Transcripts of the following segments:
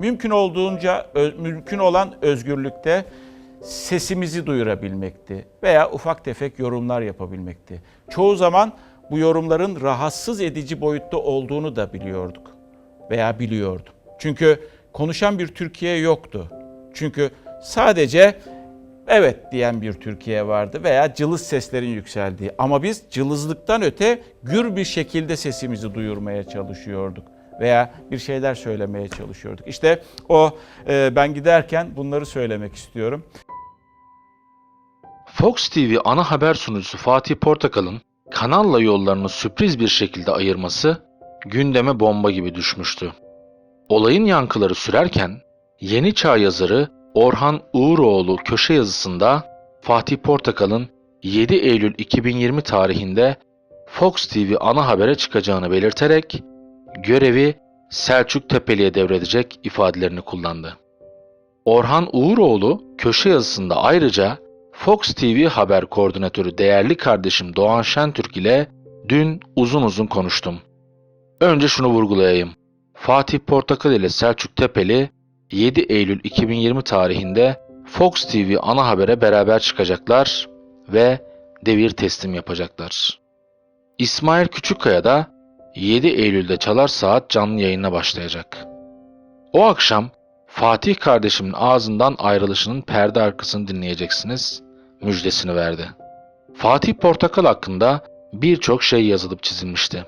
Mümkün olduğunca mümkün olan özgürlükte sesimizi duyurabilmekti veya ufak tefek yorumlar yapabilmekti. Çoğu zaman bu yorumların rahatsız edici boyutta olduğunu da biliyorduk veya biliyordum. Çünkü konuşan bir Türkiye yoktu. Çünkü sadece evet diyen bir Türkiye vardı veya cılız seslerin yükseldiği. Ama biz cılızlıktan öte gür bir şekilde sesimizi duyurmaya çalışıyorduk veya bir şeyler söylemeye çalışıyorduk. İşte o e, ben giderken bunları söylemek istiyorum. Fox TV ana haber sunucusu Fatih Portakal'ın kanalla yollarını sürpriz bir şekilde ayırması gündeme bomba gibi düşmüştü. Olayın yankıları sürerken Yeni Çağ yazarı Orhan Uğuroğlu köşe yazısında Fatih Portakal'ın 7 Eylül 2020 tarihinde Fox TV ana habere çıkacağını belirterek görevi Selçuk Tepeli'ye devredecek ifadelerini kullandı. Orhan Uğuroğlu köşe yazısında ayrıca Fox TV haber koordinatörü değerli kardeşim Doğan Şentürk ile dün uzun uzun konuştum. Önce şunu vurgulayayım. Fatih Portakal ile Selçuk Tepeli 7 Eylül 2020 tarihinde Fox TV ana habere beraber çıkacaklar ve devir teslim yapacaklar. İsmail Küçükkaya da 7 Eylül'de Çalar Saat canlı yayına başlayacak. O akşam Fatih kardeşimin ağzından ayrılışının perde arkasını dinleyeceksiniz, müjdesini verdi. Fatih Portakal hakkında birçok şey yazılıp çizilmişti.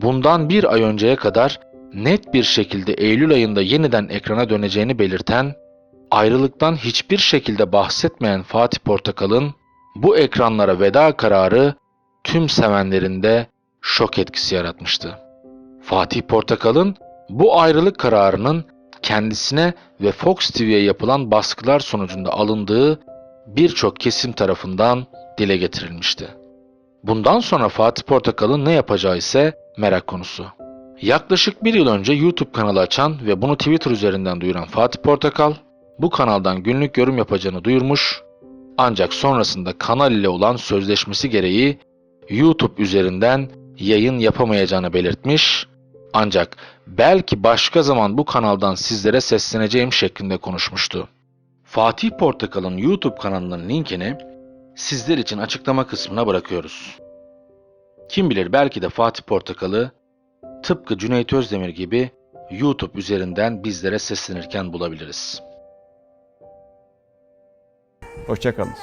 Bundan bir ay önceye kadar net bir şekilde Eylül ayında yeniden ekrana döneceğini belirten, ayrılıktan hiçbir şekilde bahsetmeyen Fatih Portakal'ın bu ekranlara veda kararı tüm sevenlerinde şok etkisi yaratmıştı. Fatih Portakal'ın bu ayrılık kararının kendisine ve Fox TV'ye yapılan baskılar sonucunda alındığı birçok kesim tarafından dile getirilmişti. Bundan sonra Fatih Portakal'ın ne yapacağı ise merak konusu. Yaklaşık bir yıl önce YouTube kanalı açan ve bunu Twitter üzerinden duyuran Fatih Portakal, bu kanaldan günlük yorum yapacağını duyurmuş, ancak sonrasında kanal ile olan sözleşmesi gereği YouTube üzerinden yayın yapamayacağını belirtmiş. Ancak belki başka zaman bu kanaldan sizlere sesleneceğim şeklinde konuşmuştu. Fatih Portakal'ın YouTube kanalının linkini sizler için açıklama kısmına bırakıyoruz. Kim bilir belki de Fatih Portakal'ı tıpkı Cüneyt Özdemir gibi YouTube üzerinden bizlere seslenirken bulabiliriz. Hoşçakalın.